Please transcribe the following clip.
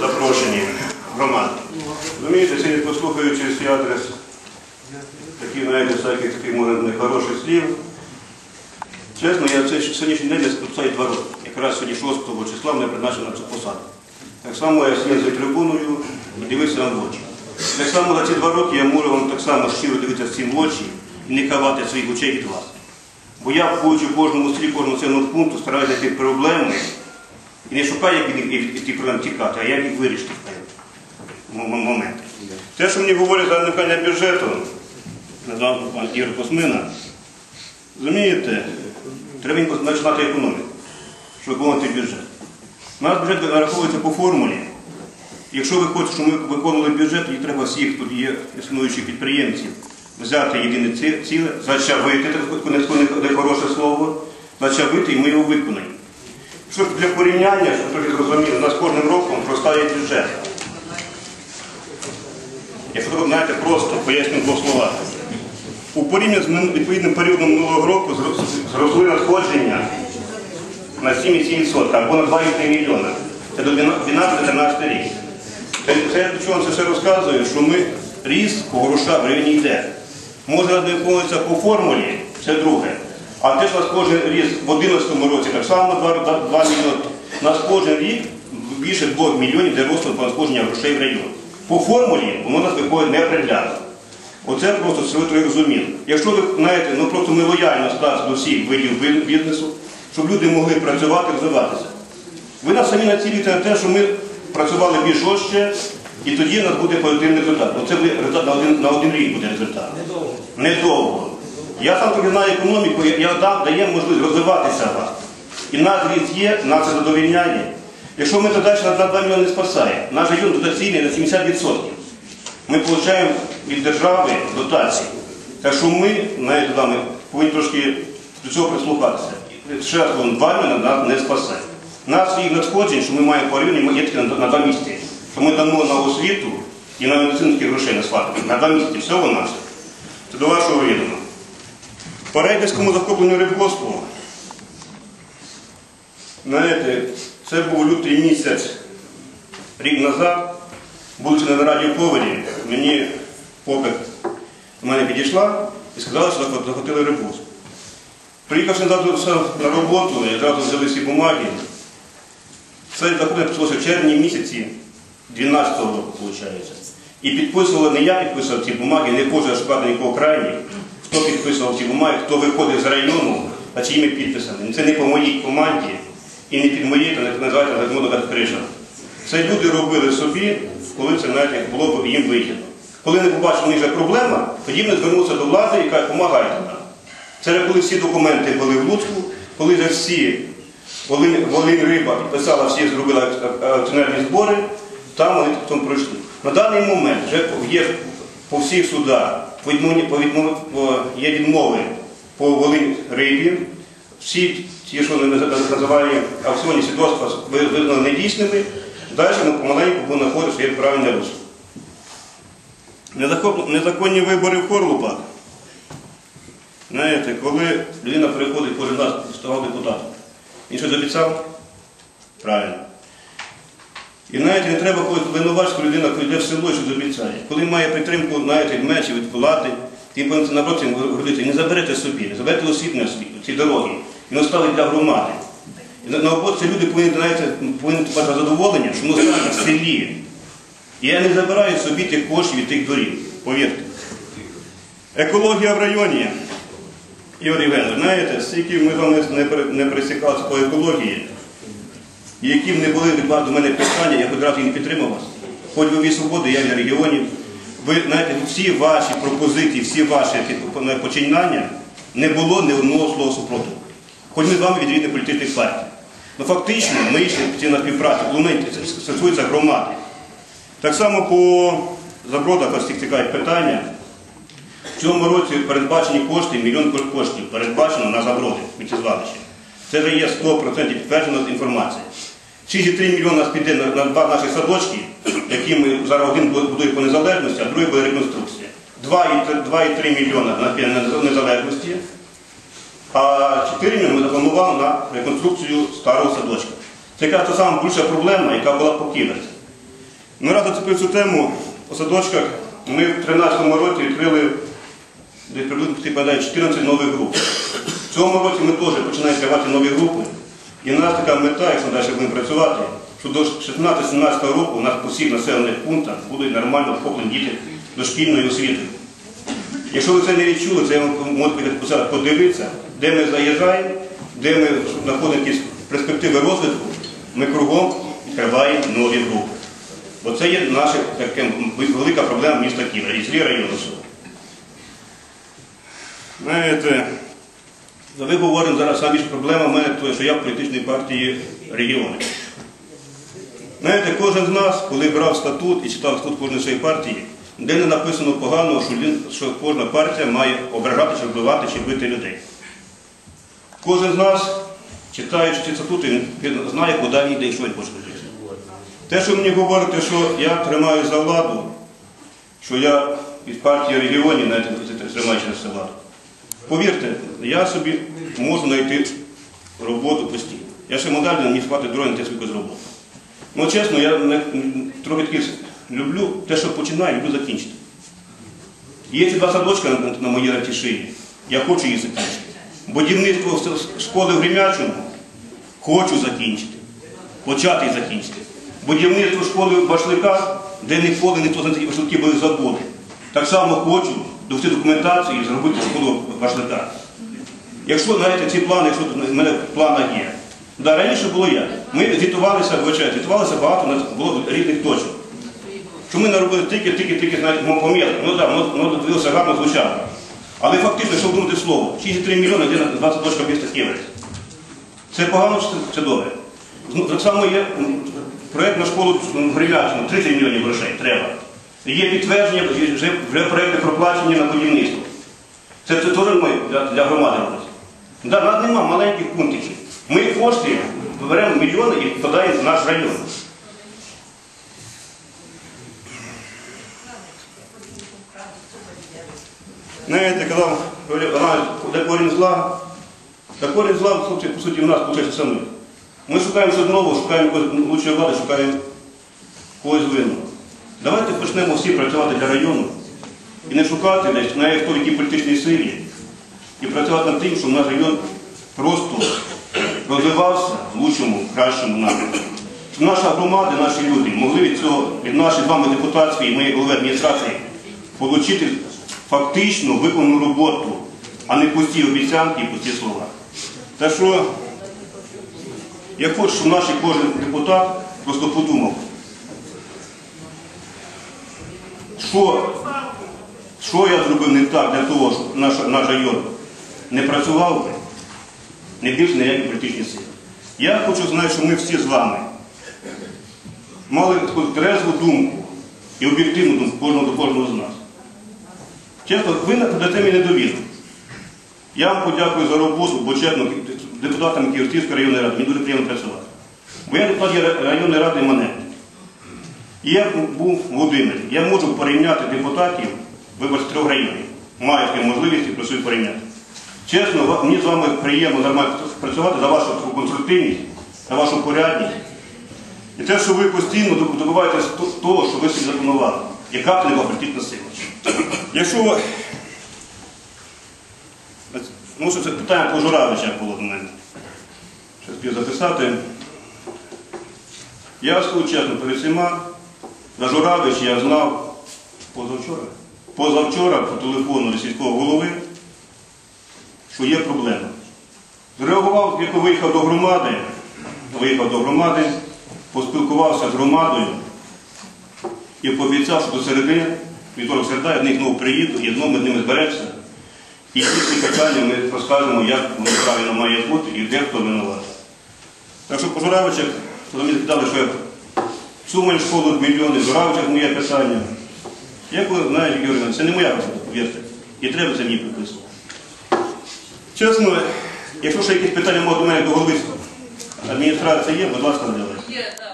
запрошені громади. Розумієте, сьогодні послухаючи свій адрес, такі, знаєте, всяких може, нехороших слів. Чесно, я цей сьогоднішній день я два роки. Якраз сьогодні 6 числа мене призначено на цю посаду. Так само я сидів за трибуною і дивився в очі. Так само за ці два роки я можу вам так само щиро дивитися всім в очі і не ховати своїх очей від вас. Бо я, входячи в кожному селі, кожному населеному пункту, стараюся знайти проблеми і не шукаю, як від них- від тих проблем тікати, а як їх вирішити в певний момент. Те, що мені говорять за уникання бюджету, назвав пан Ігор Космина, розумієте, треба починати економіку, щоб виконувати бюджет. У нас бюджет нараховується по формулі. Якщо ви хочете, щоб ми виконували бюджет, тоді треба всіх тут є існуючих підприємців взяти єдине ціле, зачавити, не хороше слово, зачавити і ми його виконаємо. Що для порівняння, щоб трохи зрозуміли, у нас кожним роком зростає бюджет. Якщо ви знаєте, просто поясню двох словах. У порівнянні з відповідним періодом минулого року зросли надходження на 7,7% або на 2,3 мільйона. Це до 12-13 рік. Це, це до чого це все розказує, що ми ріст по гроша в районі йде. Може виконується по формулі, це друге. А те, що у нас кожен ріст в 2011 році так само 2, 2 мільйони. У нас кожен рік більше 2 мільйонів де росту по надходження грошей в район. По формулі воно у нас виходить неопределяно. Оце просто ви розуміли. Якщо ви знаєте, ну просто ми лояльно ставимося до всіх видів бізнесу, щоб люди могли працювати, розвиватися. Ви нас самі націлюєте на те, що ми працювали більш жорстче, і тоді в нас буде позитивний результат. Оце буде результат на один, на один рік буде результат. Недовго. Недовго. Я сам трохи знаю економіку, я, дам, дає можливість розвиватися. І наш ріст є, нас це задовільняє. Якщо ми то далі на 2 мільйони не спасає, наш район дотаційний на 70%. Ми отримуємо від держави дотації. Так що ми, навіть ми повинні трошки до цього прислухатися. Ще раз кажу, два мільйони нас не спасе. Нас своїх надходжень, що ми маємо по районі, є тільки на, на два місяці. Що ми дамо на освіту і на медицинські грошей на сварку. На два місяці всього нас. Це до вашого відома. По рейдерському захопленню рибгоспу, знаєте, це був лютий місяць рік назад, будучи на нараді в Ковалі, мені попит до мене підійшла і сказала, що захот- захотіли рибгосп. Приїхавши на роботу, я одразу взяли всі бумаги. Це захоплення почалося в червні місяці 12-го року, виходить. І підписували, не я підписував ці бумаги, не кожен шукати нікого крайніх, хто підписував ці бумаги, хто виходив з району, а чиїми підписами. Це не по моїй команді і не під моєю, то не називається кажуть, криша. Це люди робили собі, коли це навіть було б їм вигідно. Коли не побачили, в них вже проблема, тоді вони звернуться до влади і кажуть, допомагайте нам. Це вже коли всі документи були в Луцьку, коли вже всі Волинь Риба підписала, всі зробили ак- акціонерні збори, там вони потім пройшли. На даний момент вже є по всіх судах по відмовні- по є відмови по Волинь Рибі. Всі ті, що вони наз- називають аукціонні свідоцтва, ви- недійсними. Далі ми помаленьку будемо знаходити своє правильне русло. Незаконні вибори в Хорлупах. Знаєте, коли людина приходить кожен раз ставав депутатом, він щось обіцяв? Правильно. І знаєте, не треба когось винувачити, людина прийде в село і щось обіцяє. Коли має підтримку, знаєте, від менші, від влади, повинен напроти говорити, не заберете собі, не заберете освітне ці дороги, і не оставить для громади. І на- наоборот, ці люди повинні, знаєте, повинні мати задоволення, що воно стане в селі. І я не забираю собі тих коштів від тих доріг, повірте. Екологія в районі. Ігор Євгенович, знаєте, скільки ми з вами не пересікалися по екології, і які не були від вас до мене питання, я хоч раз і не підтримав вас. Хоч ви свободи, я від регіонів. Ви знаєте, всі ваші пропозиції, всі ваші починання не було ні одного слова супротиву. Хоч ми з вами від різних політичних партій. Ну фактично ми йшли на співпрацю, коли стосується громади. Так само по забродах вас цікавить питання. В цьому році передбачені кошти, мільйон коштів передбачено на заброди сміттєзвалища. Це вже є 100% підтверджена інформація. 6,3 мільйона нас піде на, на два наші садочки, які ми зараз один будує по незалежності, а другий буде реконструкція. 2,3 мільйона на незалежності, а 4 мільйони ми запланували на реконструкцію старого садочка. Це якраз та сама більша проблема, яка була по Ківерці. Ну, раз зацепив цю тему, у садочках ми в 13-му році відкрили десь приблизно 14 нових груп. В цьому році ми теж починаємо відкривати нові групи. І в нас така мета, якщо далі будемо працювати, що до 16-17 року у нас по всіх населених пунктах будуть нормально охоплені діти дошкільної освіти. Якщо ви це не відчули, це я вам можу подивитися, де ми заїжджаємо, де ми знаходимо якісь перспективи розвитку, ми кругом відкриваємо нові групи. Бо це є наша така велика проблема міста Києва, і району. Знаєте, ви говорите зараз найбільша проблема в мене, то, що я в політичній партії регіону. Знаєте, кожен з нас, коли брав статут і читав статут кожної своєї партії, де не написано поганого, що, кожна партія має ображати, чи вбивати, чи бити людей. Кожен з нас, читаючи ці статути, він знає, куди він йде і що він хоче робити. Те, що мені говорите, що я тримаю за владу, що я від партії регіонів навіть тримаючи за владу. Повірте, я собі можу знайти роботу постійно. Я ще модально хватить дороги на те якусь роботу. Ну, чесно, я не, трохи таки люблю те, що починаю, люблю закінчити. Є ці два садочка на, на моїй ратішині. Я хочу їх закінчити. Будівництво школи в Гремячому хочу закінчити. Почати і закінчити. Будівництво школи в Башликах, де ніколи ніхто не башлики були забули. Так само хочу довести документацію і зробити школу в Башликах. Якщо знаєте, ці плани, якщо в мене в планах є. Да, раніше було як. Ми звітувалися, вибачайте, звітувалися багато, у нас було різних точок. Що ми наробили тільки, тільки, тільки, знаєте, помірно. Ну так, воно, дивилося гарно звучало. Але фактично, якщо вдумати слово, 63 мільйони на 20 точка міста Києва. Це погано чи це- добре? Ну, Так само є проєкт на школу Грилячину, 30 мільйонів грошей треба. Є підтвердження, вже, вже проєкти проплачені на будівництво. Це, теж ми для, для громади робиться. Нас нема маленьких пунктиків. Ми кошти беремо мільйони і вкладаємо в наш район. Знаєте, казав, де корінь зла, та корінь зла, хлопці, по суті, в нас виходить самих. Ми шукаємо щось нового, шукаємо лучшої влади, шукаємо когось винного. Давайте почнемо всі працювати для району і не шукати десь навіть хто в якій політичній силі, і працювати над тим, щоб наш район просто розвивався в лучшому, кращому напрямку. Щоб наша громада, наші люди могли від цього, від нашої з вами депутатської і моєї голови адміністрації отримати фактично виконану роботу, а не пусті обіцянки і пусті слова. Так що я хочу, щоб наш кожен депутат просто подумав, що, що я зробив не так для того, щоб наш, наш район не працював не більше ніякі політичні сили. Я хочу знати, що ми всі з вами мали таку трезву думку і об'єктивну думку кожного до кожного з нас. Чесно, ви надаєте мені недовіру. Я вам подякую за роботу, бо чесно, депутатам Київської районної ради мені дуже приємно працювати. Бо я депутат районної ради мене. І я був в Володимирі. Я можу порівняти депутатів виборців трьох районів. Маю таку можливість і працюю порівняти. Чесно, мені з вами приємно нормально працювати за вашу конструктивність, за вашу порядність. І те, що ви постійно доб- добиваєтесь того, що ви собі запланували. Яка б не була політична сила. Якщо Ну, що це питання по Журавича було до мене. Щось хотів записати. Я скажу чесно перед всіма, за Журавич я знав позавчора. Позавчора по телефону сільського голови, що є проблема. Зреагував, як виїхав до громади, виїхав до громади, поспілкувався з громадою і пообіцяв, що до середи, вівторок середа, я до них знову приїду, і знову ми з ними зберемося. І ці питання ми розкажемо, як воно правильно має бути і де хто винуватий. Так що по Журавичах, сказали, що сума школу мільйони, Журавчик моє питання. Як ви знаєте, Іванович, це не моя робота, повірте. І треба це мені приписувати. Чесно, якщо ще якісь питання можуть до мене до голови адміністрація є, будь ласка, так.